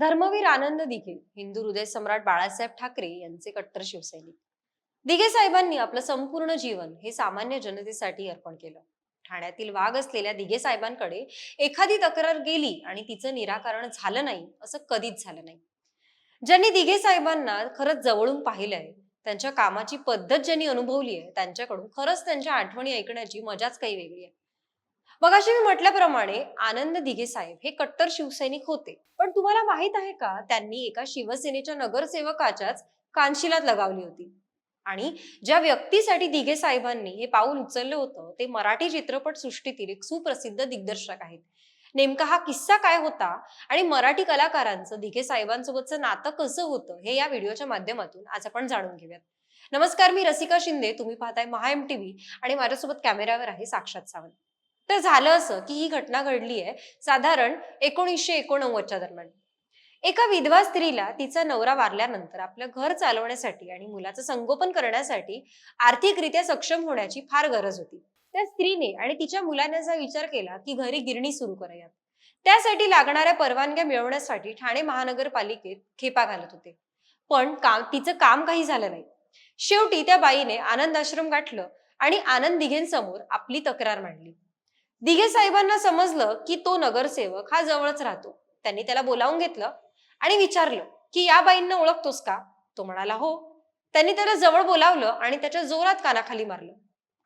धर्मवीर आनंद दिघे हिंदू हृदय सम्राट बाळासाहेब ठाकरे यांचे कट्टर शिवसैनिक. दिघे साहेबांनी आपलं संपूर्ण जीवन हे सामान्य जनतेसाठी अर्पण केलं. ठाण्यातील वाघ असलेल्या दिघे साहेबांकडे एखादी तक्रार गेली आणि तिचं निराकरण झालं नाही असं कधीच झालं नाही. ज्यांनी दिघे साहेबांना खरंच जवळून पाहिलंय त्यांच्या कामाची पद्धत ज्यांनी अनुभवली आहे त्यांच्याकडून खरंच त्यांच्या आठवणी ऐकण्याची मजाच काही वेगळी आहे. मग अशी मी म्हटल्याप्रमाणे आनंद दिघे साहेब हे कट्टर शिवसैनिक होते. पण तुम्हाला माहीत आहे का त्यांनी एका शिवसेनेच्या नगरसेवकाच्याच कानशिलात लगावली होती. आणि ज्या व्यक्तीसाठी दिघे साहेबांनी हे पाऊल उचललं होतं ते मराठी चित्रपट सृष्टीतील एक सुप्रसिद्ध दिग्दर्शक आहेत. नेमका हा किस्सा काय होता आणि मराठी कलाकारांचं दिघे साहेबांसोबतचं नातं कसं होतं हे या व्हिडिओच्या माध्यमातून आज आपण जाणून घेऊयात. नमस्कार मी रसिका शिंदे तुम्ही पाहताय महा एम टीव्ही आणि माझ्यासोबत कॅमेऱ्यावर आहे साक्षात सावंत. तर झालं असं की ही घटना घडली आहे साधारण एकोणीसशे एकोणनव्वदच्या दरम्यान. एका विधवा स्त्रीला तिचा नवरा वारल्यानंतर आपलं घर चालवण्यासाठी आणि मुलाचं संगोपन करण्यासाठी आर्थिकरित्या सक्षम होण्याची फार गरज होती. त्या स्त्रीने आणि तिच्या मुलाने असा विचार केला की घरी गिरणी सुरू करायात. त्यासाठी लागणाऱ्या परवानग्या मिळवण्यासाठी ठाणे महानगरपालिकेत खेपा घालत होते. पण काम तिचं काम काही झालं नाही. शेवटी त्या बाईने आनंद आश्रम गाठलं आणि आनंद दिघेंसमोर आपली तक्रार मांडली. दिघे साहेबांना समजलं की तो नगरसेवक हा जवळच राहतो. त्यांनी त्याला बोलावून घेतलं आणि विचारलं की या बाईंना ओळखतोस का? तो म्हणाला हो. त्यांनी त्याला जवळ बोलावलं आणि त्याच्या जोरात कानाखाली मारलं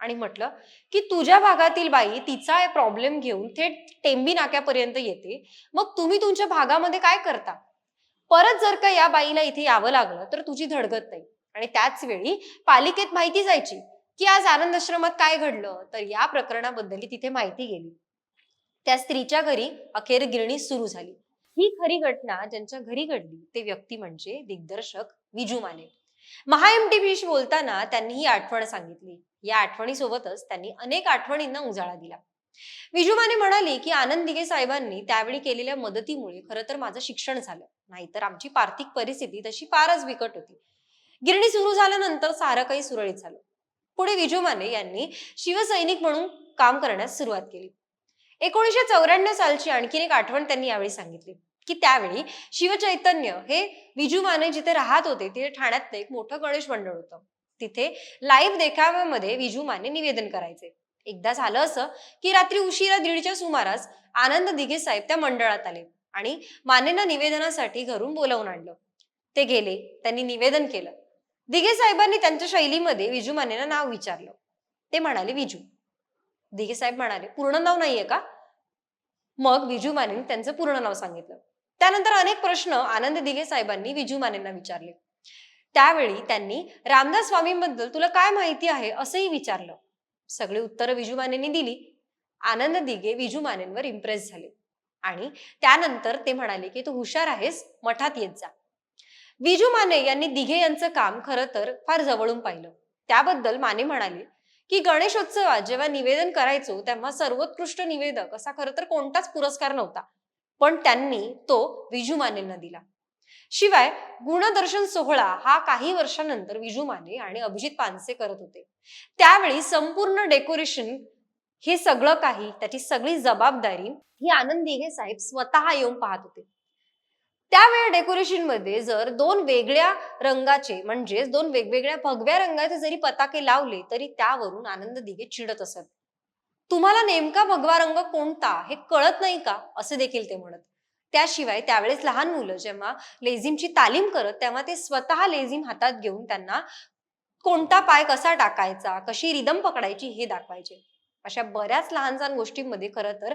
आणि म्हटलं की तुझ्या भागातील बाई तिचा प्रॉब्लेम घेऊन थेट टेंबी नाक्यापर्यंत येते. मग तुम्ही तुमच्या भागामध्ये काय करता? परत जर का या बाईला इथे यावं लागलं तर तुझी धडगत नाही. आणि त्याच वेळी पालिकेत माहिती जायची. की आज आनंद आश्रमात काय घडलं? तर या प्रकरणाबद्दल तिथे माहिती गेली. त्या स्त्रीच्या घरी अखेर गिरणी सुरू झाली. ही खरी घटना ज्यांच्या घरी घडली ते व्यक्ती म्हणजे दिग्दर्शक विजू माने. महा एम बोलताना त्यांनी ही आठवण सांगितली. या आठवणीसोबतच त्यांनी अनेक आठवणींना उजाळा दिला. विजू माने म्हणाली की आनंद दिघे साहेबांनी त्यावेळी केलेल्या मदतीमुळे खरं तर माझं शिक्षण झालं. नाहीतर आमची आर्थिक परिस्थिती तशी फारच बिकट होती. गिरणी सुरू झाल्यानंतर सारं काही सुरळीत झालं. पुढे विजू माने यांनी शिवसैनिक म्हणून काम करण्यास सुरुवात केली. एकोणीसशे चौऱ्याण्णव सालची आणखीन एक आठवण त्यांनी यावेळी सांगितली की त्यावेळी शिवचैतन्य हे विजू माने जिथे राहत होते तिथे ठाण्यातलं एक मोठं गणेश मंडळ होतं. तिथे लाईव्ह देखाव्यामध्ये विजू माने निवेदन करायचे. एकदा झालं असं की रात्री उशिरा दीडच्या सुमारास आनंद दिघे साहेब त्या मंडळात आले आणि मानेंना निवेदनासाठी घरून बोलावून आणलं. ते गेले त्यांनी निवेदन केलं. दिघे साहेबांनी त्यांच्या शैलीमध्ये विजू मानेना नाव विचारलं. ते म्हणाले विजू. दिघे साहेब म्हणाले पूर्ण नाव नाहीये का? मग विजू मानेने त्यांचं पूर्ण नाव सांगितलं. त्यानंतर अनेक प्रश्न आनंद दिघे साहेबांनी विजू मानेंना विचारले. त्यावेळी त्यांनी रामदास स्वामींबद्दल तुला काय माहिती आहे? असंही विचारलं. सगळी उत्तरं विजू मानेंनी दिली. आनंद दिघे विजू मानेंवर इम्प्रेस झाले. आणि त्यानंतर ते म्हणाले की तू हुशार आहेस मठात येत जा. विजू माने यांनी दिघे यांचं काम खरं तर फार जवळून पाहिलं. त्याबद्दल माने म्हणाले की गणेशोत्सवात जेव्हा निवेदन करायचो तेव्हा सर्वोत्कृष्ट निवेदक असा खरं तर कोणताच पुरस्कार नव्हता. पण त्यांनी तो विजू मानेंना दिला. शिवाय गुणदर्शन सोहळा हा काही वर्षानंतर विजू माने आणि अभिजित पानसे करत होते. त्यावेळी संपूर्ण डेकोरेशन हे सगळं काही त्याची सगळी जबाबदारी ही आनंद दिघे साहेब स्वतः येऊन पाहत होते. त्यावेळी डेकोरेशनमध्ये जर दोन वेगळ्या रंगाचे म्हणजेच दोन वेगवेगळ्या भगव्या रंगाचे जरी पताके लावले तरी त्यावरून आनंद दिघे चिडत असत. तुम्हाला नेमका भगवा रंग कोणता हे कळत नाही का? असे देखील ते म्हणत. त्याशिवाय त्यावेळेस लहान मुलं जेव्हा लेझिमची तालीम करत तेव्हा ते स्वतः लेझिम हातात घेऊन त्यांना कोणता पाय कसा टाकायचा कशी रिदम पकडायची हे दाखवायचे. अशा बऱ्याच लहान सहान गोष्टींमध्ये खरं तर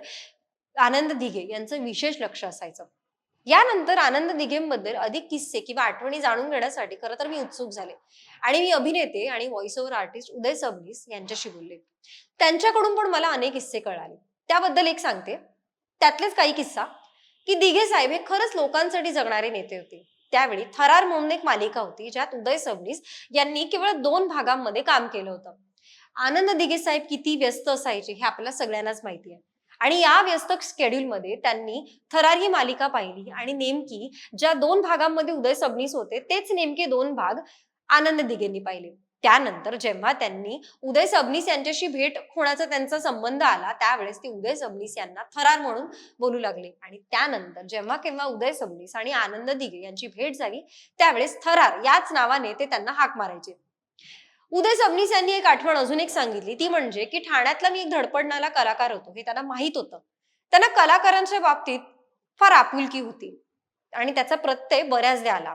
आनंद दिघे यांचं विशेष लक्ष असायचं. यानंतर आनंद दिघेंबद्दल अधिक किस्से किंवा आठवणी जाणून घेण्यासाठी खरं तर मी उत्सुक झाले. आणि मी अभिनेते आणि voice over artist Uday Sabnis यांच्याशी बोलले. त्यांच्याकडून पण मला अनेक किस्से कळाले. त्याबद्दल एक सांगते. त्यातलेच काही किस्सा. की दिघे साहेब हे खरंच लोकांसाठी जगणारे नेते होते. त्यावेळी थरार म्हणून एक मालिका होती ज्यात उदय सबनीस यांनी केवळ दोन भागांमध्ये काम केलं होतं. आनंद दिघे साहेब किती व्यस्त असायचे हे आपल्याला सगळ्यांनाच माहिती आहे. आणि या व्यस्त मध्ये त्यांनी थरार ही मालिका पाहिली आणि नेमकी ज्या दोन भागांमध्ये उदय सबनीस होते तेच नेमके दोन भाग आनंद दिघेंनी पाहिले. त्यानंतर जेव्हा त्यांनी उदय सबनीस यांच्याशी भेट होण्याचा त्यांचा संबंध आला त्यावेळेस ते उदय सबनीस यांना थरार म्हणून बोलू लागले. आणि त्यानंतर जेव्हा केव्हा उदय सबनीस आणि आनंद दिघे यांची भेट झाली त्यावेळेस थरार याच नावाने ते त्यांना हाक मारायचे. उदय सबनीस यांनी एक आठवण अजून एक सांगितली. ती म्हणजे की ठाण्यातला मी एक धडपडणारा कलाकार होतो हे त्यांना माहीत होतं. त्यांना कलाकारांच्या बाबतीत फार आपुलकी होती आणि त्याचा प्रत्यय बऱ्याचदा आला.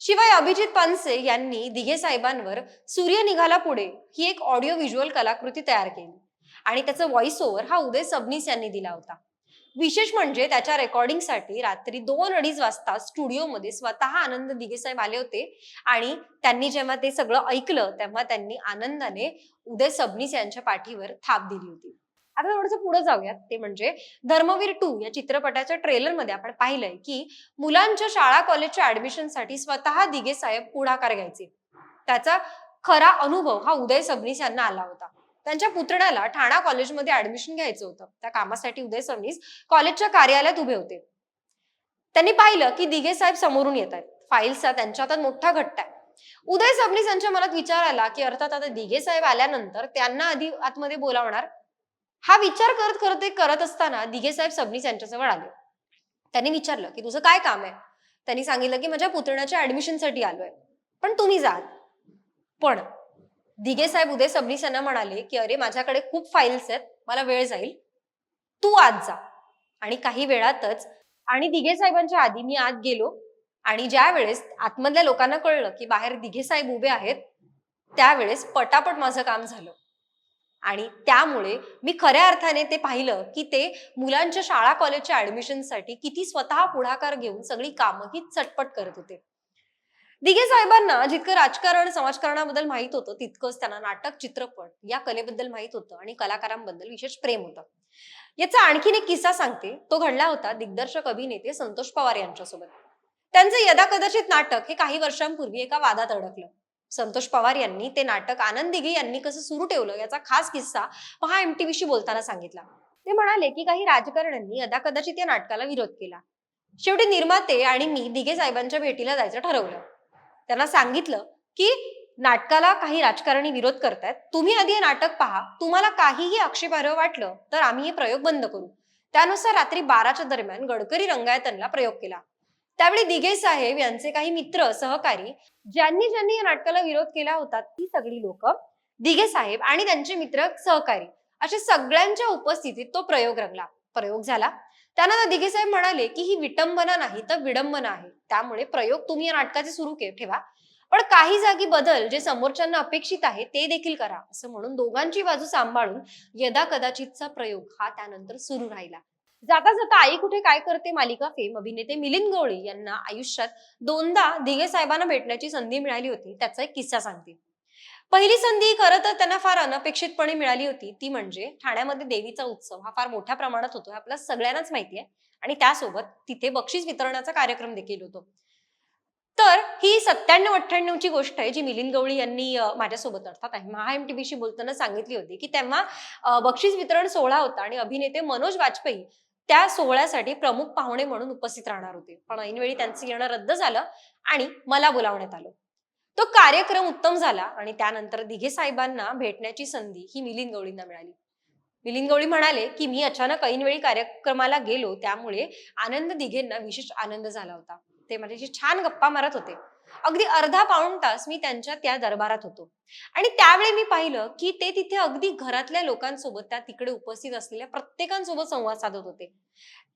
शिवाय अभिजित पानसे यांनी दिघे साहेबांवर सूर्य निघाला पुढे ही एक ऑडिओ व्हिज्युअल कलाकृती तयार केली आणि त्याचा व्हॉइस ओव्हर हा उदय सबनीस यांनी दिला होता. विशेष म्हणजे त्याच्या रेकॉर्डिंगसाठी रात्री दोन अडीच वाजता स्टुडिओमध्ये स्वतः आनंद दिघे साहेब आले होते. आणि त्यांनी जेव्हा ते सगळं ऐकलं तेव्हा त्यांनी आनंदाने उदय सबनीस यांच्या पाठीवर थाप दिली होती. आता थोडंसं पुढे जाऊयात. ते म्हणजे धर्मवीर टू या चित्रपटाच्या ट्रेलरमध्ये आपण पाहिलंय की मुलांच्या शाळा कॉलेजच्या ऍडमिशनसाठी स्वतः दिघे साहेब पुढाकार घ्यायचे. त्याचा खरा अनुभव हा उदय सबनीस यांना आला होता. त्यांच्या पुतण्याला ठाणा कॉलेजमध्ये ऍडमिशन घ्यायचं होतं. त्या कामासाठी उदय सबनीस कॉलेजच्या कार्यालयात उभे होते. त्यांनी पाहिलं की दिघे साहेब समोरून येत आहेत. फाईल्सचा त्यांच्या आता मोठा घट्ट आहे. उदय सबनीस यांच्या मनात विचार आला की अर्थात आता दिघे साहेब आल्यानंतर त्यांना आधी आतमध्ये बोलावणार? हा विचार करत करत ते करत असताना दिघे साहेब सबनीस यांच्याजवळ आले. त्यांनी विचारलं की तुझं काय काम आहे? त्यांनी सांगितलं की माझ्या पुतण्याच्या ऍडमिशनसाठी आलोय. पण तुम्ही जा पण दिघे साहेब उदय सबनीसांना म्हणाले की अरे माझ्याकडे खूप फाईल्स आहेत मला वेळ जाईल. तू आज जा. आणि काही वेळातच आणि दिघे साहेबांच्या आधी मी आत गेलो. आणि ज्या वेळेस आतमधल्या लोकांना कळलं की बाहेर दिघे साहेब उभे आहेत त्यावेळेस पटापट माझं काम झालं. आणि त्यामुळे मी खऱ्या अर्थाने ते पाहिलं की ते मुलांच्या शाळा कॉलेजच्या ऍडमिशनसाठी किती स्वतः पुढाकार घेऊन सगळी कामं ही चटपट करत होते. दिघे साहेबांना जितकं राजकारण समाजकारणाबद्दल माहीत होतं तितकंच त्यांना नाटक चित्रपट या कलेबद्दल माहीत होतं आणि कलाकारांबद्दल विशेष प्रेम होतं. याचा आणखीन एक किस्सा सांगते. तो घडला होता दिग्दर्शक अभिनेते संतोष पवार यांच्यासोबत. त्यांचं यदा कदाचित नाटक हे काही वर्षांपूर्वी एका वादात अडकलं. संतोष पवार यांनी ते नाटक आनंद दिघे यांनी कसं सुरू ठेवलं याचा खास किस्सा पहा एमटीव्हीशी बोलताना सांगितला. ते म्हणाले की काही राजकारण्यांनी यदा कदाचित या नाटकाला विरोध केला. शेवटी निर्माते आणि मी दिघे साहेबांच्या भेटीला जायचं ठरवलं. त्यांना सांगितलं की नाटकाला काही राजकारणी विरोध करतायत. तुम्ही आधी हे नाटक पहा. तुम्हाला काहीही आक्षेपार्ह वाटलं तर आम्ही हे प्रयोग बंद करू. त्यानुसार रात्री बाराच्या दरम्यान गडकरी रंगायतनला प्रयोग केला. त्यावेळी दिघे साहेब यांचे काही मित्र सहकारी ज्यांनी ज्यांनी या नाटकाला विरोध केला होता ती सगळी लोक दिघे साहेब आणि त्यांचे मित्र सहकारी अशा सगळ्यांच्या उपस्थितीत तो प्रयोग रंगला. प्रयोग झाला. त्यानंतर दिघे साहेब म्हणाले की ही विटंबना नाही तर विडंबना आहे. त्यामुळे प्रयोग तुम्ही या नाटकाचे सुरू के ठेवा. पण काही जागी बदल जे समोरच्यांना अपेक्षित आहे ते देखील करा. असं म्हणून दोघांची बाजू सांभाळून यदा कदाचितचा प्रयोग हा त्यानंतर सुरू राहिला. जाता जाता आई कुठे काय करते मालिका फेम अभिनेते मिलिंद गवळी यांना आयुष्यात दोनदा दिघे साहेबांना भेटण्याची संधी मिळाली होती. त्याचा एक किस्सा सांगते. पहिली संधी खरं तर त्यांना फार अनपेक्षितपणे मिळाली होती. ती म्हणजे ठाण्यामध्ये देवीचा उत्सव हा फार मोठ्या प्रमाणात होतो. हे आपल्या सगळ्यांनाच माहिती आहे. आणि त्यासोबत तिथे बक्षीस वितरणाचा कार्यक्रम देखील होतो. तर ही सत्त्याण्णव अठ्ठ्याण्णवची गोष्ट आहे जी मिलिंद गवळी यांनी माझ्यासोबत अर्थात महा एम टीव्हीशी बोलताना सांगितली होती की तेव्हा बक्षीस वितरण सोहळा होता आणि अभिनेते मनोज वाजपेयी त्या सोहळ्यासाठी प्रमुख पाहुणे म्हणून उपस्थित राहणार होते. पण ऐनवेळी त्यांचं येणं रद्द झालं आणि मला बोलावण्यात आलं. तो कार्यक्रम उत्तम झाला आणि त्यानंतर दिघे साहेबांना भेटण्याची संधी ही मिलिंद गवळींना मिळाली. मिलिंद गवळी म्हणाले की मी अचानक ऐनवेळी कार्यक्रमाला गेलो त्यामुळे आनंद दिघेंना विशेष आनंद झाला होता ते माझ्याशी छान गप्पा मारत होते. अगदी अर्धा पाऊण तास मी त्यांच्या त्या दरबारात होतो. आणि त्यावेळी मी पाहिलं की ते तिथे अगदी घरातल्या लोकांसोबत त्या तिकडे उपस्थित असलेल्या प्रत्येकांसोबत संवाद साधत होते.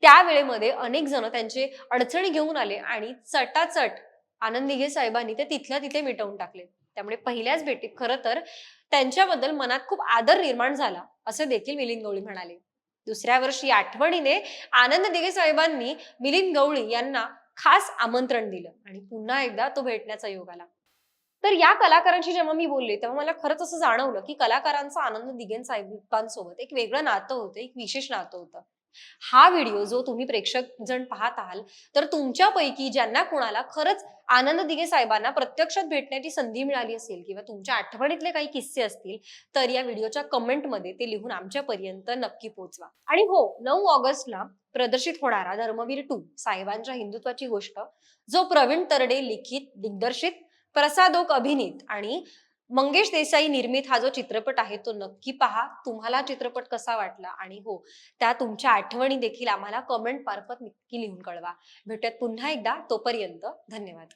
त्यावेळेमध्ये अनेक जण त्यांचे अडचणी घेऊन आले आणि चटाचट आनंद दिघे साहेबांनी ते तिथल्या तिथे मिटवून टाकले. त्यामुळे पहिल्याच भेटीत खरं तर त्यांच्याबद्दल मनात खूप आदर निर्माण झाला असे देखील मिलिंद गवळी म्हणाले. दुसऱ्या वर्षी आठवणीने आनंद दिघे साहेबांनी मिलिंद गवळी यांना खास आमंत्रण दिलं आणि पुन्हा एकदा तो भेटण्याचा योग आला. तर या कलाकारांशी जेव्हा मी बोलले तेव्हा मला खरंच असं जाणवलं की कलाकारांचा आनंद दिघेन साहेबांसोबत एक वेगळं नातं होतं एक विशेष नातं होतं. हा व्हिडिओ जो तुम्ही प्रेक्षक जण पाहत आहाल तर तुमच्यापैकी ज्यांना कुणाला खरंच आनंद दिघे साहेबांना प्रत्यक्षात भेटण्याची संधी मिळाली असेल किंवा तुमच्या आठवणीतले काही किस्से असतील तर या व्हिडिओच्या कमेंटमध्ये ते लिहून आमच्यापर्यंत नक्की पोहोचवा. आणि हो नऊ ऑगस्टला प्रदर्शित होणारा धर्मवीर टू साहेबांच्या हिंदुत्वाची गोष्ट जो प्रवीण तरडे लिखित दिग्दर्शित प्रसादोक अभिनीत आणि मंगेश देसाई निर्मित हा जो चित्रपट आहे तो नक्की पहा. तुम्हाला चित्रपट कसा वाटला? आणि हो त्या तुमच्या आठवणी देखील आम्हाला कमेंट मार्फत नक्की लिहून कळवा. भेटत पुन्हा एकदा. तोपर्यंत धन्यवाद.